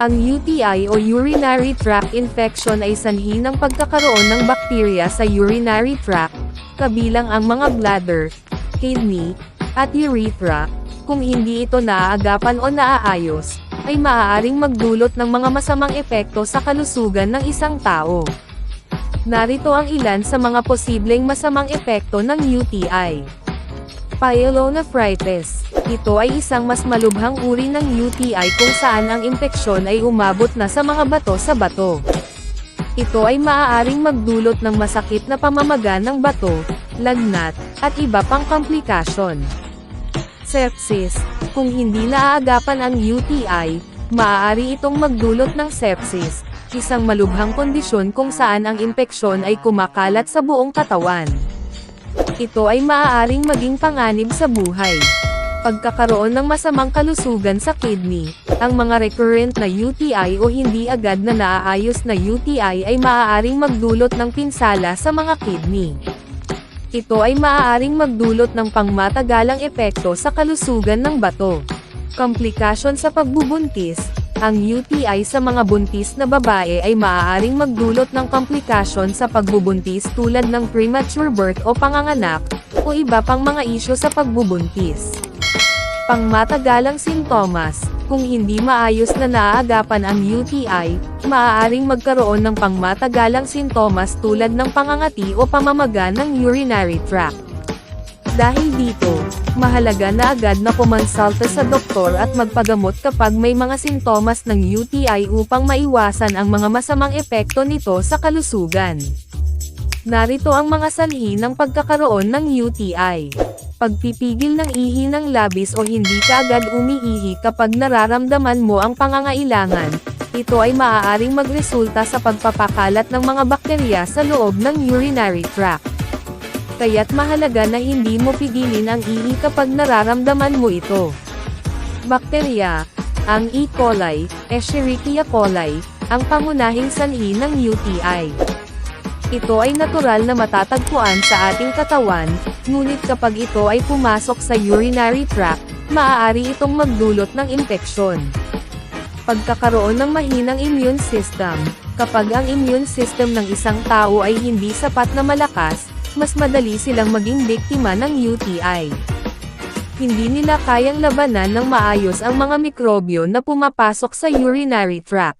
Ang UTI o urinary tract infection ay sanhi ng pagkakaroon ng bakterya sa urinary tract, kabilang ang mga bladder, kidney, at urethra. Kung hindi ito naaagapan o naaayos, ay maaaring magdulot ng mga masamang epekto sa kalusugan ng isang tao. Narito ang ilan sa mga posibleng masamang epekto ng UTI. Pyelonephritis. Ito ay isang mas malubhang uri ng UTI kung saan ang impeksyon ay umabot na sa mga bato sa bato. Ito ay maaaring magdulot ng masakit na pamamaga ng bato, lagnat, at iba pang komplikasyon. Sepsis. Kung hindi naaagapan ang UTI, maaari itong magdulot ng sepsis, isang malubhang kondisyon kung saan ang impeksyon ay kumakalat sa buong katawan. Ito ay maaaring maging panganib sa buhay. Pagkakaroon ng masamang kalusugan sa kidney, ang mga recurrent na UTI o hindi agad na naaayos na UTI ay maaaring magdulot ng pinsala sa mga kidney. Ito ay maaaring magdulot ng pangmatagalang epekto sa kalusugan ng bato. Komplikasyon sa pagbubuntis, ang UTI sa mga buntis na babae ay maaaring magdulot ng komplikasyon sa pagbubuntis tulad ng premature birth o panganganak, o iba pang mga isyo sa pagbubuntis. Pangmatagalang sintomas, kung hindi maayos na naaagapan ang UTI, maaaring magkaroon ng pangmatagalang sintomas tulad ng pangangati o pamamaga ng urinary tract. Dahil dito, mahalaga na agad na kumonsulta sa doktor at magpagamot kapag may mga sintomas ng UTI upang maiwasan ang mga masamang epekto nito sa kalusugan. Narito ang mga sanhi ng pagkakaroon ng UTI. Pagpipigil ng ihi ng labis o hindi ka agad umiihi kapag nararamdaman mo ang pangangailangan, ito ay maaaring magresulta sa pagpapakalat ng mga bakterya sa loob ng urinary tract. Kaya't mahalaga na hindi mo pigilin ang ihi kapag nararamdaman mo ito. Bakterya, ang E. coli, Escherichia coli, ang pangunahing sanhi ng UTI. Ito ay natural na matatagpuan sa ating katawan, ngunit kapag ito ay pumasok sa urinary tract, maaari itong magdulot ng impeksyon. Pagkakaroon ng mahinang immune system, kapag ang immune system ng isang tao ay hindi sapat na malakas, mas madali silang maging biktima ng UTI. Hindi nila kayang labanan ng maayos ang mga mikrobyo na pumapasok sa urinary tract.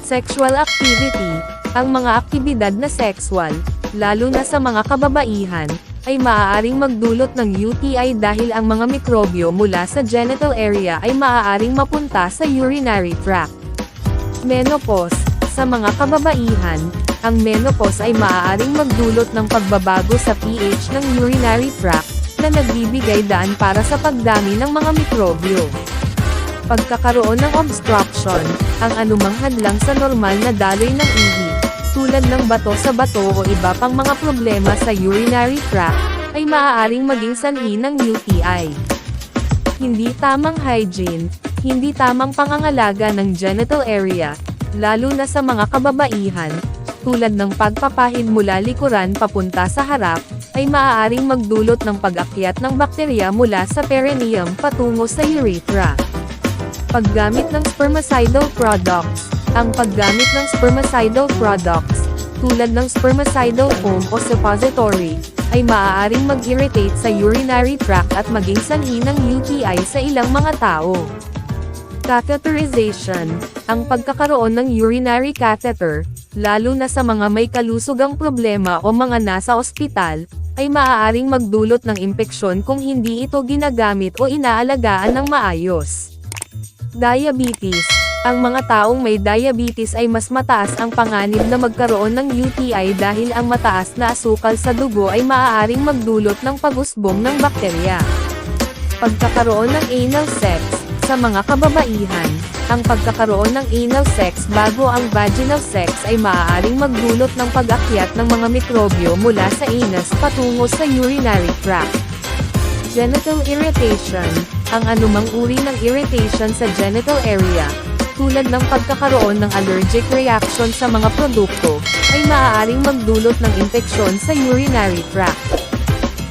Sexual activity, ang mga aktibidad na sexual, lalo na sa mga kababaihan, ay maaaring magdulot ng UTI dahil ang mga mikrobyo mula sa genital area ay maaaring mapunta sa urinary tract. Menopause, sa mga kababaihan, ang menopause ay maaaring magdulot ng pagbabago sa pH ng urinary tract, na nagbibigay daan para sa pagdami ng mga mikrobyo. Pagkakaroon ng obstruction, ang anumang hadlang sa normal na daloy ng ihi, tulad ng bato sa bato o iba pang mga problema sa urinary tract, ay maaaring maging sanhi ng UTI. Hindi tamang hygiene, hindi tamang pangangalaga ng genital area, lalo na sa mga kababaihan, tulad ng pagpapahid mula likuran papunta sa harap, ay maaaring magdulot ng pag-akyat ng bakterya mula sa perineum patungo sa urethra. Paggamit ng spermicidal products. Ang paggamit ng spermicidal products, tulad ng spermicidal foam o suppository, ay maaaring mag-irritate sa urinary tract at maging sanhi ng UTI sa ilang mga tao. Catheterization, ang pagkakaroon ng urinary catheter, lalo na sa mga may kalusugang problema o mga nasa ospital, ay maaaring magdulot ng impeksyon kung hindi ito ginagamit o inaalagaan ng maayos. Diabetes. Ang mga taong may diabetes ay mas mataas ang panganib na magkaroon ng UTI dahil ang mataas na asukal sa dugo ay maaaring magdulot ng pag-usbong ng bakterya. Pagkakaroon ng anal sex. Sa mga kababaihan, ang pagkakaroon ng anal sex bago ang vaginal sex ay maaaring magdulot ng pag-akyat ng mga mikrobyo mula sa anus patungo sa urinary tract. Genital irritation, ang anumang uri ng irritation sa genital area, tulad ng pagkakaroon ng allergic reaction sa mga produkto, ay maaaring magdulot ng impeksyon sa urinary tract.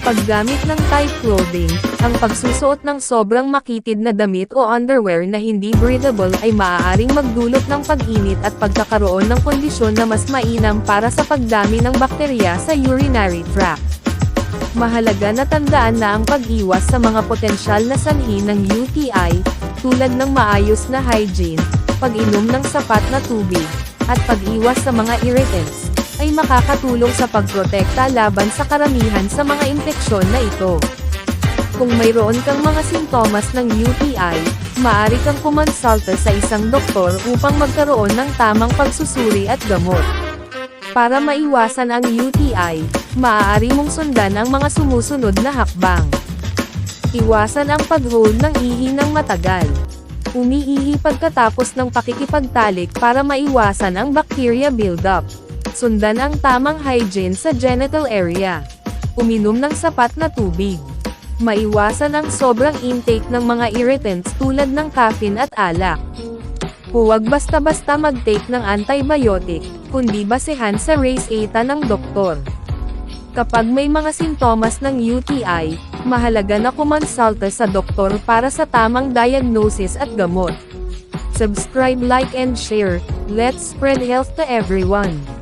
Paggamit ng tight clothing, ang pagsusuot ng sobrang makitid na damit o underwear na hindi breathable ay maaaring magdulot ng pag-init at pagkakaroon ng kondisyon na mas mainam para sa pagdami ng bakterya sa urinary tract. Mahalaga na tandaan na ang pag-iwas sa mga potensyal na sanhi ng UTI, tulad ng maayos na hygiene, pag-inom ng sapat na tubig, at pag-iwas sa mga irritants, ay makakatulong sa pagprotekta laban sa karamihan sa mga impeksyon na ito. Kung mayroon kang mga sintomas ng UTI, maaari kang kumonsulta sa isang doktor upang magkaroon ng tamang pagsusuri at gamot. Para maiwasan ang UTI, maaari mong sundan ang mga sumusunod na hakbang. Iwasan ang pag-hold ng ihi ng matagal. Umiihi pagkatapos ng pakikipagtalik para maiwasan ang bacteria buildup. Sundan ang tamang hygiene sa genital area. Uminom ng sapat na tubig. Maiwasan ang sobrang intake ng mga irritants tulad ng caffeine at alak. Huwag basta-basta mag-take ng antibiotic, kundi basehan sa race ATA ng doktor. Kapag may mga sintomas ng UTI, mahalaga na kumonsulta sa doktor para sa tamang diagnosis at gamot. Subscribe, like and share. Let's spread health to everyone.